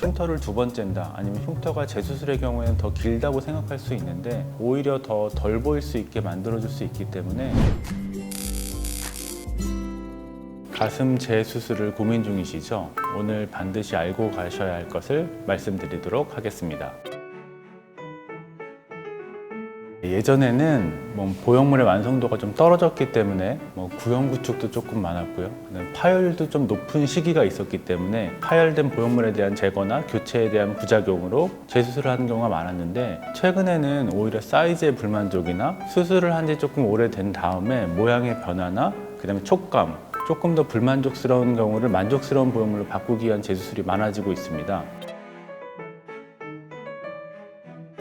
흉터를 두번 짠다 아니면 흉터가 재수술의 경우에는 더 길다고 생각할 수 있는데 오히려 더 덜 보일 수 있게 만들어줄 수 있기 때문에 가슴 재수술을 고민 중이시죠? 오늘 반드시 알고 가셔야 할 것을 말씀드리도록 하겠습니다. 예전에는 뭐 보형물의 완성도가 좀 떨어졌기 때문에 뭐 구형 구축도 조금 많았고요. 파열도 좀 높은 시기가 있었기 때문에 파열된 보형물에 대한 제거나 교체에 대한 부작용으로 재수술을 하는 경우가 많았는데 최근에는 오히려 사이즈의 불만족이나 수술을 한 지 조금 오래된 다음에 모양의 변화나 그다음에 촉감 조금 더 불만족스러운 경우를 만족스러운 보형물로 바꾸기 위한 재수술이 많아지고 있습니다.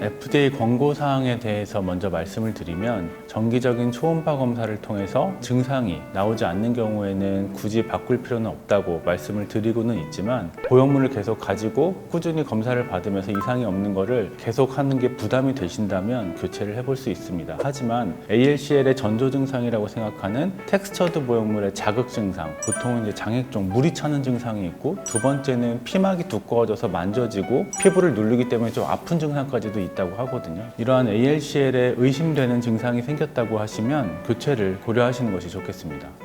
FDA 권고 사항에 대해서 먼저 말씀을 드리면 정기적인 초음파 검사를 통해서 증상이 나오지 않는 경우에는 굳이 바꿀 필요는 없다고 말씀을 드리고는 있지만 보형물을 계속 가지고 꾸준히 검사를 받으면서 이상이 없는 거를 계속 하는 게 부담이 되신다면 교체를 해볼 수 있습니다. 하지만 ALCL의 전조 증상이라고 생각하는 텍스처드 보형물의 자극 증상, 보통은 이제 장액 종 물이 차는 증상이 있고 두 번째는 피막이 두꺼워져서 만져지고 피부를 누르기 때문에 좀 아픈 증상까지도 있 다고 하거든요. 이러한 ALCL에 의심되는 증상이 생겼다고 하시면 교체를 고려하시는 것이 좋겠습니다.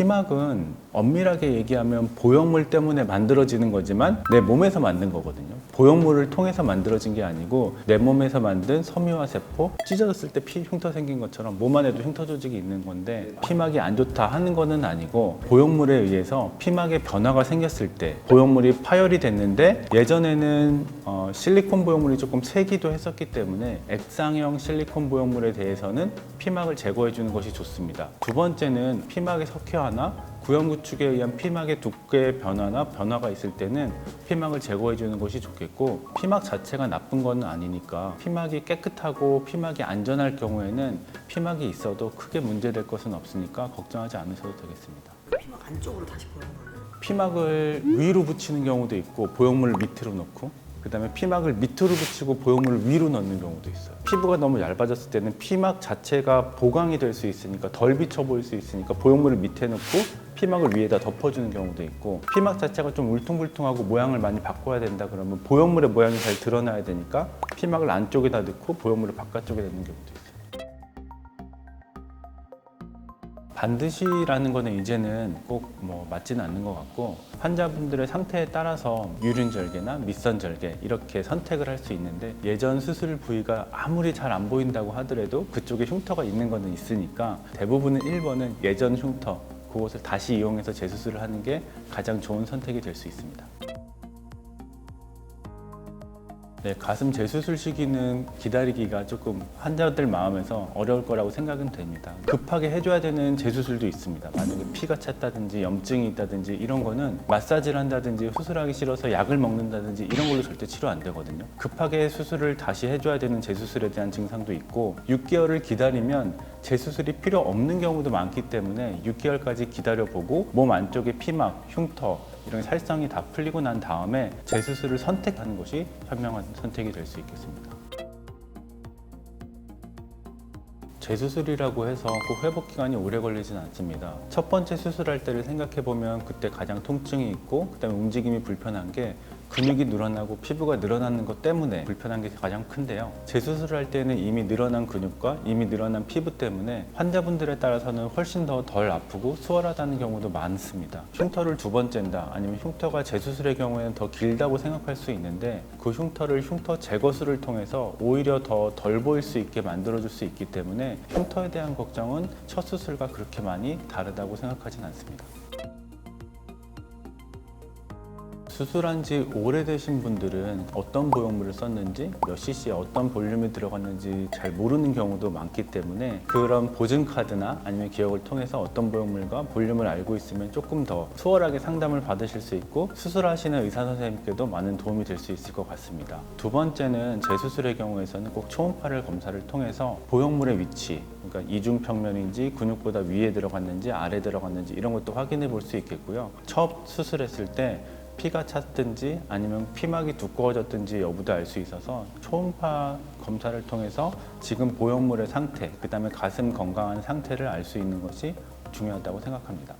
피막은 엄밀하게 얘기하면 보형물 때문에 만들어지는 거지만 내 몸에서 만든 거거든요. 보형물을 통해서 만들어진 게 아니고 내 몸에서 만든 섬유화 세포 찢어졌을 때 피 흉터 생긴 것처럼 몸 안에도 흉터 조직이 있는 건데 피막이 안 좋다 하는 거는 아니고 보형물에 의해서 피막에 변화가 생겼을 때 보형물이 파열이 됐는데 예전에는 어, 실리콘 보형물이 조금 세기도 했었기 때문에 액상형 실리콘 보형물에 대해서는 피막을 제거해 주는 것이 좋습니다. 두 번째는 피막의 석회화 나 구형 구축에 의한 피막의 두께의 변화나 변화가 있을 때는 피막을 제거해 주는 것이 좋겠고 피막 자체가 나쁜 건 아니니까 피막이 깨끗하고 피막이 안전할 경우에는 피막이 있어도 크게 문제될 것은 없으니까 걱정하지 않으셔도 되겠습니다. 피막 안쪽으로 다시 보는 거예요. 피막을 위로 붙이는 경우도 있고 보형물을 밑으로 넣고 그다음에 피막을 밑으로 붙이고 보형물을 위로 넣는 경우도 있어요. 피부가 너무 얇아졌을 때는 피막 자체가 보강이 될 수 있으니까 덜 비쳐 보일 수 있으니까 보형물을 밑에 넣고 피막을 위에다 덮어주는 경우도 있고 피막 자체가 좀 울퉁불퉁하고 모양을 많이 바꿔야 된다 그러면 보형물의 모양이 잘 드러나야 되니까 피막을 안쪽에다 넣고 보형물을 바깥쪽에 넣는 경우도 있어요. 반드시라는 거는 이제는 꼭 뭐 맞지는 않는 것 같고 환자분들의 상태에 따라서 유륜절개나 밑선절개 이렇게 선택을 할 수 있는데 예전 수술 부위가 아무리 잘 안 보인다고 하더라도 그쪽에 흉터가 있는 거는 있으니까 대부분은 1번은 예전 흉터 그곳을 다시 이용해서 재수술을 하는 게 가장 좋은 선택이 될 수 있습니다. 네, 가슴 재수술 시기는 기다리기가 조금 환자들 마음에서 어려울 거라고 생각은 됩니다. 급하게 해줘야 되는 재수술도 있습니다. 만약에 피가 찼다든지 염증이 있다든지 이런 거는 마사지를 한다든지 수술하기 싫어서 약을 먹는다든지 이런 걸로 절대 치료 안 되거든요. 급하게 수술을 다시 해줘야 되는 재수술에 대한 증상도 있고 6개월을 기다리면 재수술이 필요 없는 경우도 많기 때문에 6개월까지 기다려보고 몸 안쪽에 피막, 흉터 이런 살상이 다 풀리고 난 다음에 재수술을 선택하는 것이 현명한 선택이 될 수 있겠습니다. 재수술이라고 해서 꼭 회복 기간이 오래 걸리진 않습니다. 첫 번째 수술할 때를 생각해 보면 그때 가장 통증이 있고 그다음에 움직임이 불편한 게 근육이 늘어나고 피부가 늘어나는 것 때문에 불편한 게 가장 큰데요. 재수술을 할 때는 이미 늘어난 근육과 이미 늘어난 피부 때문에 환자분들에 따라서는 훨씬 더 덜 아프고 수월하다는 경우도 많습니다. 흉터를 두번 짠다 아니면 흉터가 재수술의 경우에는 더 길다고 생각할 수 있는데 그 흉터를 흉터 제거술을 통해서 오히려 더 덜 보일 수 있게 만들어줄 수 있기 때문에 흉터에 대한 걱정은 첫 수술과 그렇게 많이 다르다고 생각하진 않습니다. 수술한 지 오래되신 분들은 어떤 보형물을 썼는지 몇 cc에 어떤 볼륨이 들어갔는지 잘 모르는 경우도 많기 때문에 그런 보증 카드나 아니면 기억을 통해서 어떤 보형물과 볼륨을 알고 있으면 조금 더 수월하게 상담을 받으실 수 있고 수술하시는 의사 선생님께도 많은 도움이 될 수 있을 것 같습니다. 두 번째는 재수술의 경우에서는 꼭 초음파를 검사를 통해서 보형물의 위치, 그러니까 이중 평면인지 근육보다 위에 들어갔는지 아래 들어갔는지 이런 것도 확인해 볼 수 있겠고요. 첫 수술했을 때 피가 찼든지 아니면 피막이 두꺼워졌든지 여부도 알 수 있어서 초음파 검사를 통해서 지금 보형물의 상태, 그 다음에 가슴 건강한 상태를 알 수 있는 것이 중요하다고 생각합니다.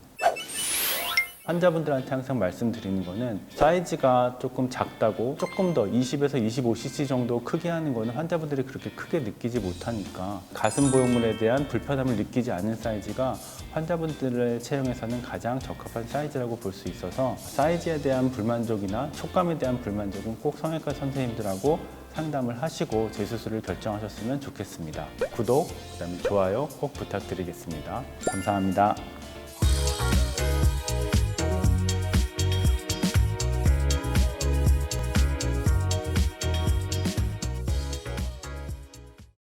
환자분들한테 항상 말씀드리는 거는 사이즈가 조금 작다고 조금 더 20에서 25cc 정도 크게 하는 거는 환자분들이 그렇게 크게 느끼지 못하니까 가슴 보형물에 대한 불편함을 느끼지 않는 사이즈가 환자분들의 체형에서는 가장 적합한 사이즈라고 볼 수 있어서 사이즈에 대한 불만족이나 촉감에 대한 불만족은 꼭 성형외과 선생님들하고 상담을 하시고 재수술을 결정하셨으면 좋겠습니다. 구독, 그다음에 좋아요 꼭 부탁드리겠습니다. 감사합니다.